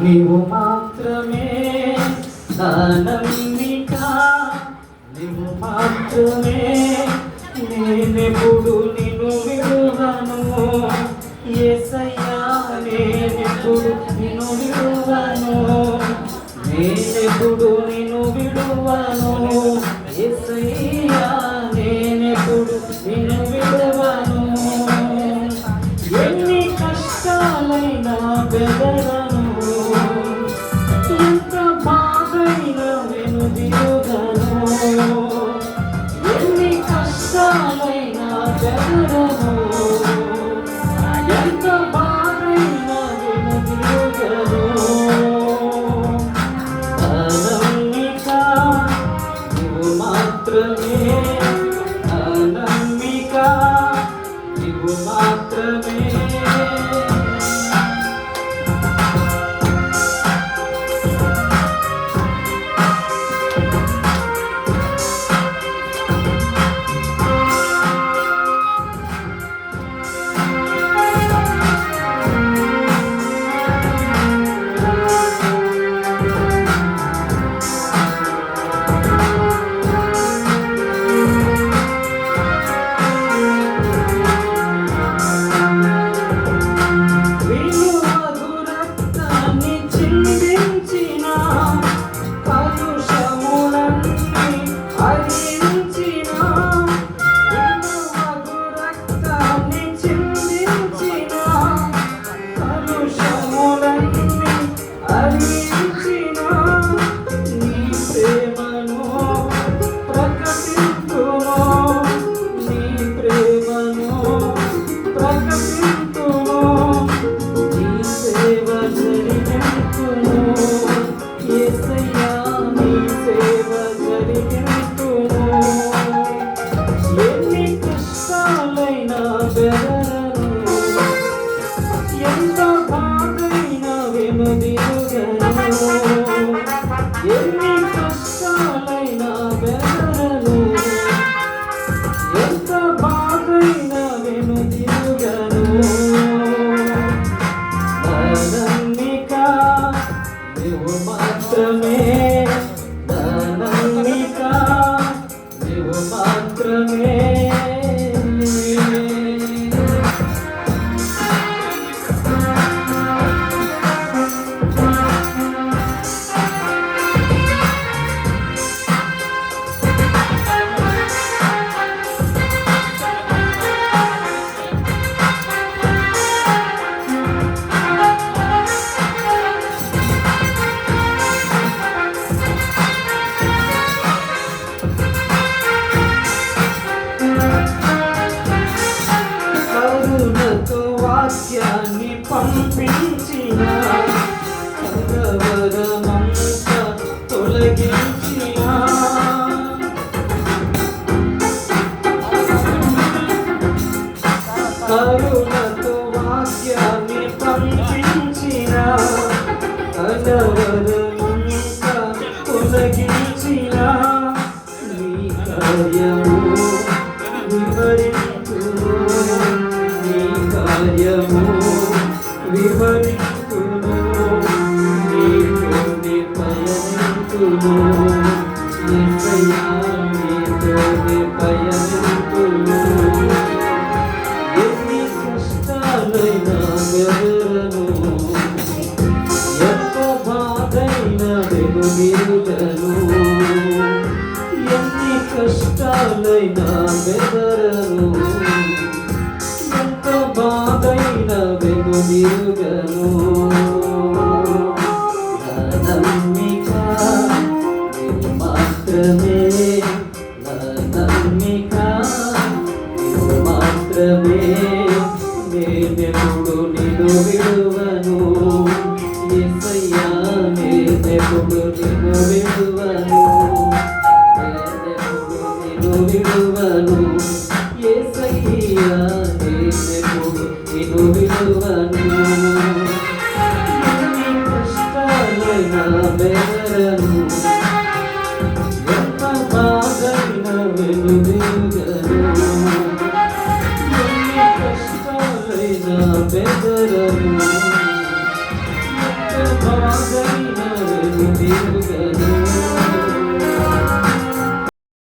నీవు మాత్రమే నమ్మిక నీవు మాత్రమే నేనెప్పుడు నిన్ను విడువను. ఏసయ్యా నేనెప్పుడు నిన్ను విడువను. నేనెప్పుడు నిన్ను విడువను. ఏసయ్యా నేనెప్పుడు నిన్ను విడువను. ఎన్ని కష్టాలైనా బెదరను. కష్టాలైనా వాక్యాన్ని పంపించిన కరవరమంత తొలగించిన. కరుణకు వాక్యాన్ని పంపించిన కరవరమంత తొలగించిన. నీ కార్యము వెనుదిరుగను ఎన్ని కష్టాలైనా బెదరను ఎంత బాధైనా వెనుదిరుగను మాత్రమే మాత్రమే నేనెప్పుడు నిన్ను విడువను. స్థుతి గోవిందువను గోవిందువను ఏసయ్యా ఏసెప్పుడు నిను కష్టాలైన బెదరను కష్టాలైన బెదరను